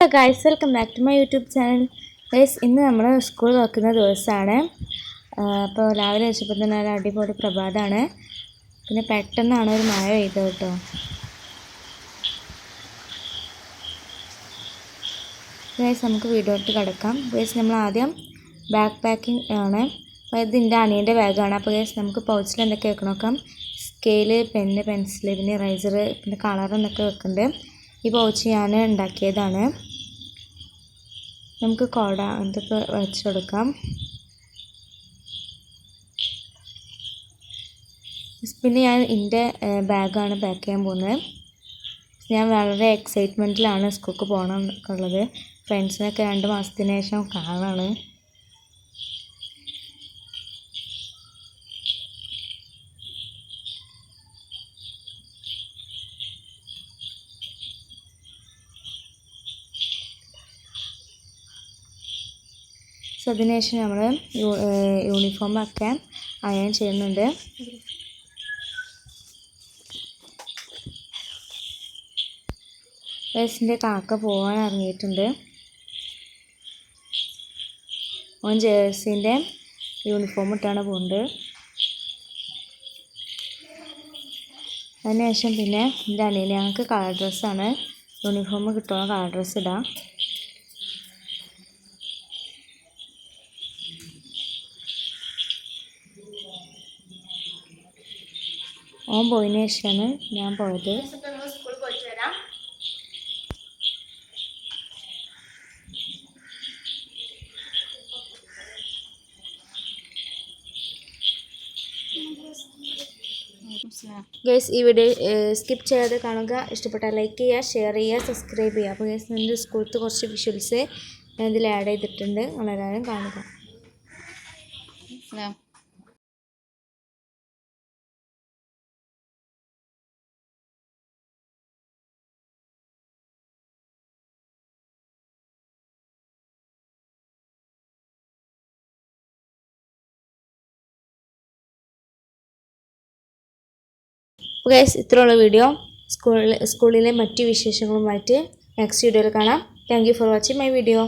Guys welcome back to my YouTube channel guys ഇന്ന് നമ്മൾ school തുറക്കുന്ന ദിവസമാണ് അപ്പോൾ രാവിലെ വെച്ചപ്പോൾ തന്നെ അടിപൊളി പ്രഭാതമാണ് പിന്നെ പെട്ടെന്നാണ് ഒരു മഴ പെയ്തത് കേട്ടോ. ഗൈസ് നമുക്ക് വീഡിയോട്ട് കിടക്കാം. ഗൈസ് നമ്മൾ ആദ്യം ബാക്ക് പാക്കിംഗ് ആണ്. അപ്പോൾ ഇത് എന്റെ അനിയന്റെ ബാഗാണ് അപ്പോൾ ഗൈസ് നമുക്ക് പൗച്ചിൽ എന്തൊക്കെ വെക്കണം നോക്കാം. സ്കെയിൽ പെന്ന് പെൻസിൽ പിന്നെ റൈസർ പിന്നെ കളർ എന്നൊക്കെ വെക്കുന്നുണ്ട് ഈ പൗച്ച് ഞാൻ ഉണ്ടാക്കിയതാണ്. നമുക്ക് കുട എന്തൊക്കെ വെച്ച് കൊടുക്കാം? പിന്നെ ഞാൻ എന്റെ ബാഗാണ് പാക്ക് ചെയ്യാൻ പോകുന്നത്. ഞാൻ വളരെ എക്സൈറ്റ്മെന്റിലാണ് സ്കൂൾക്ക് പോകണം ഉള്ളത് ഫ്രണ്ട്സിനൊക്കെ രണ്ട് മാസത്തിന് ശേഷം കാണാണ്. സോ അതിനുശേഷം നമ്മൾ യൂണിഫോമൊക്കെ അയൺ ചെയ്യുന്നുണ്ട്. ബസ്സിന്റെ കാക്ക പോകാൻ ഇറങ്ങിയിട്ടുണ്ട്. ഓൻ ജേഴ്സിന്റെ യൂണിഫോം ഇട്ടാണ് പോകുന്നത് അതിനുശേഷം പിന്നെ എന്റെ അനിയനെ ഞങ്ങൾക്ക് കളർ ഡ്രസ്സാണ് യൂണിഫോം കിട്ടുന്ന കളർ ഡ്രസ്സ് ഇടാം. ഓൻ പോയതിന് ശേഷമാണ് ഞാൻ പോയത്. സ്കൂളിൽ പോയിട്ട് വരാം ഗേസ് ഈ വീഡിയോ സ്കിപ്പ് ചെയ്യാതെ കാണുക. ഇഷ്ടപ്പെട്ടാൽ ലൈക്ക് ചെയ്യുക ഷെയർ ചെയ്യുക സബ്സ്ക്രൈബ് ചെയ്യുക. അപ്പോൾ ഗേസ് എന്റെ സ്കൂളത്തെ കുറച്ച് വിഷ്വൽസ് ഞാൻ ഇതിൽ ആഡ് ചെയ്തിട്ടുണ്ട്. വളരെ കാണുക. അപ്പോൾ ഗൈസ് ഇത്രയുള്ള വീഡിയോ സ്കൂളിലെ സ്കൂളിലെ മറ്റു വിശേഷങ്ങളുമായിട്ട് നെക്സ്റ്റ് വീഡിയോയിൽ കാണാം. Thank for watching my video